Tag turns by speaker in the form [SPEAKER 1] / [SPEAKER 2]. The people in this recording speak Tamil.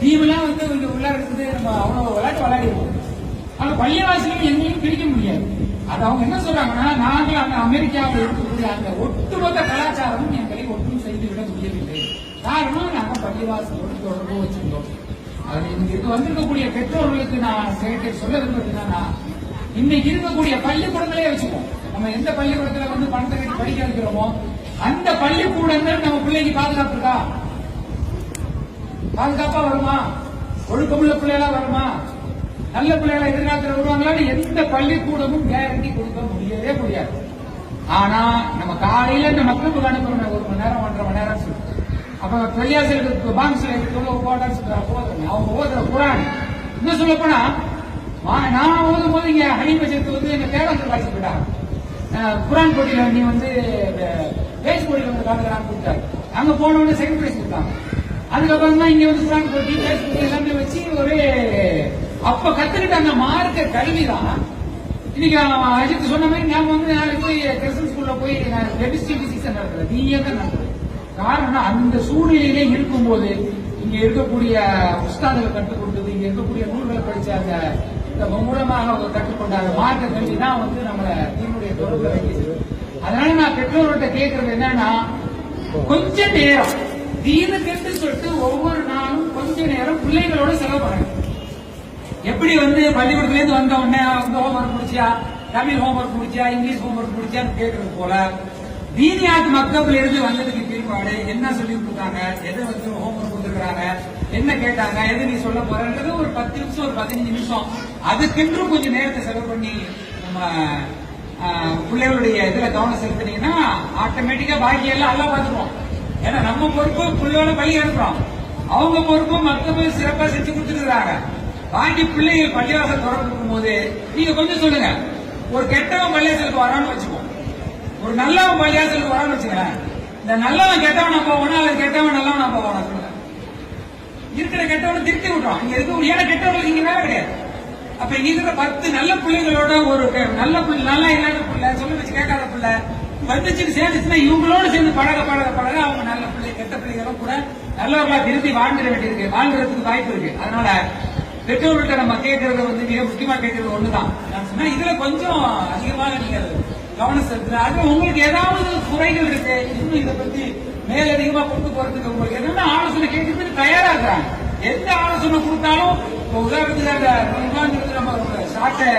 [SPEAKER 1] டீம்லாம் வந்து இங்க உள்ள இருக்குது நம்ம அவ்வளவு விளையாட்டு விளையாடிடுவோம். ஆனா பள்ளிவாசலையும் எங்கேயும் பிரிக்க முடியாது. அது அவங்க என்ன சொல்றாங்கன்னா நாங்கள் அந்த அமெரிக்காவில் இருக்கக்கூடிய அந்த ஒட்டுமொத்த கலாச்சாரமும் எங்களை ஒட்டும் செய்து விட முடியவில்லை. காரணம் நாங்கள் பள்ளிவாசிகளோடு தொடர்பு வச்சிருந்தோம். அது இங்க இருக்க வந்திருக்கக்கூடிய பெற்றோர்களுக்கு நான் கேட்டு சொல்ல விரும்புறது என்னன்னா இன்னைக்கு இருக்கக்கூடிய பள்ளிக்கூடங்களே வச்சுக்கோம் நம்ம எந்த பள்ளிக்கூடத்துல வந்து பணத்தை கட்டி படிக்க வைக்கிறோமோ அந்த பள்ளிக்கூடங்கள் நம்ம பிள்ளைக்கு பாதுகாப்பு இருக்கா? பாதுகாப்பா வருமா? ஒழுக்கமுள்ள பிள்ளைகளா வருமா? நல்ல பிள்ளைகளை எதிர்காலத்தில் வருவாங்களான்னு எந்த பள்ளிக்கூடமும் கேரண்டி கொடுக்க முடியவே முடியாது. ஆனா நம்ம காலையில இந்த மக்களுக்கு அனுப்புறோம் ஒரு மணி நேரம் ஒன்றரை மணி நேரம் சொல்லி. அப்ப பெரியாசிரியர்களுக்கு பாங்ஸ்ல இருக்கிற போட்டான்னு போதும் அவங்க ஓதுற குரான். இன்னும் சொல்ல போனா நான் ஓதும் போது இங்க ஹனிபட்சத்து வந்து எங்க தேவாசல் காட்சி குரான் போட்டியில நீ வந்து பேஸ் போட்டியில வந்து கலந்துக்கிறான்னு கொடுத்தாரு அங்க போன உடனே செகண்ட் பிரைஸ் கொடுத்தாங்க. அதுக்கப்புறம் தான் இங்க வந்து குரான் போட்டி எல்லாமே வச்சு ஒரு அப்ப கத்துக்கிட்ட அந்த மார்க்க கல்வி தான் இன்னைக்கு அஜித் சொன்ன மாதிரி நாம வந்து நாளைக்கு போய் கிறிஸ்டன் ஸ்கூல்ல போய் ரெஜிஸ்ட்ரேஷன் சீசன் நடக்கிற நீயே தான் நடக்குது காரணம் அந்த சூழ்நிலையிலே இருக்கும்போது இங்க இருக்கக்கூடிய புஸ்தாதங்களை கற்றுக் கொடுத்தது இங்க இருக்கக்கூடிய நூல்களை படிச்ச அந்த இந்த மூலமாக அவங்க கற்றுக்கொண்ட அந்த மார்க்க கல்வி தான் வந்து நம்மள தீனுடைய தொடர்பு அதனால நான் பெற்றோர்கிட்ட கேட்கறது என்னன்னா கொஞ்ச நேரம் தீனுக்கு சொல்லிட்டு ஒவ்வொரு நாளும் கொஞ்ச நேரம் பிள்ளைகளோட செலவு பண்ணுங்க எப்படி வந்து பள்ளிக்கூடத்துல இருந்து வந்த உடனே வந்து ஹோம்ஒர்க் முடிச்சியா? தமிழ் ஹோம்ஒர்க் முடிச்சியா? இங்கிலீஷ் ஹோம்ஒர்க் முடிச்சியான்னு கேட்கறது போல தீனியாத் மக்கள் இருந்து வந்ததுக்கு பிற்பாடு என்ன சொல்லி கொடுத்தாங்க? எது வந்து ஹோம்ஒர்க் கொடுத்துருக்காங்க என்ன கேட்டாங்க? எது நீ சொல்ல போறன்றது ஒரு பத்து நிமிஷம் ஒரு பதினஞ்சு நிமிஷம். அதுக்கென்றும் கொஞ்சம் நேரத்தை செலவு பண்ணி நம்ம பிள்ளைகளுடைய இதுல கவனம் செலுத்தினீங்கன்னா ஆட்டோமேட்டிக்கா பாக்கி எல்லாம் எல்லாம் பார்த்துருவோம் ஏன்னா நம்ம பொறுப்பு பிள்ளையோட பள்ளி அனுப்புறோம். அவங்க பொறுப்பு மக்களும் சிறப்பா செஞ்சு கொடுத்துருக்காங்க வாங்கி பிள்ளைகள் பள்ளிவாசல் திறக்கும் போது நீங்க கொஞ்சம் சொல்லுங்க. ஒரு கெட்டவன் பள்ளியாசலுக்கு வரான்னு வச்சுக்கோ ஒரு நல்லவன் பள்ளியாசலுக்கு வரான்னு வச்சுக்கிறேன் இந்த நல்லவன் கெட்டவன் நான் போவானா அல்லது கெட்டவன் நல்லவன் நான் போவானா சொல்லுங்க. இருக்கிற கெட்டவனை திருத்தி விடுறோம். இங்க இருக்க ஏன்னா கெட்டவங்களுக்கு இங்க வேலை கிடையாது. அப்ப இங்க இருக்கிற பத்து நல்ல பிள்ளைகளோட ஒரு நல்ல பிள்ளை நல்லா இல்லாத பிள்ளை சொல்லுங்க. வந்துச்சுன்னு சேர்ந்துச்சுன்னா இவங்களோட சேர்ந்து பழக பழக பழக அவங்க நல்ல பிள்ளை கெட்ட பிள்ளைகளும் கூட நல்லவர்களா திருத்தி வாழ்ந்துட வேண்டியிருக்கு. வாழ்ந்துறதுக்கு வாய்ப்பு இருக்கு. அதனால பெற்றோர்கள்ட்ட நம்ம கேட்கறது வந்து மிக முக்கியமா கேட்கறது ஒண்ணுதான். சொன்னா இதுல கொஞ்சம் அதிகமாக நீங்க கவனம் செலுத்துற அது உங்களுக்கு ஏதாவது குறைகள் இருக்கு இன்னும் இதை பத்தி மேலதிகமா கொண்டு போறதுக்கு உங்களுக்கு என்னென்ன ஆலோசனை கேட்கறதுக்கு தயாரா இருக்கிறாங்க? எந்த ஆலோசனை கொடுத்தாலும் உதாரணத்துக்கு அந்த உதாரணத்துக்கு நம்ம ஷார்ட்டை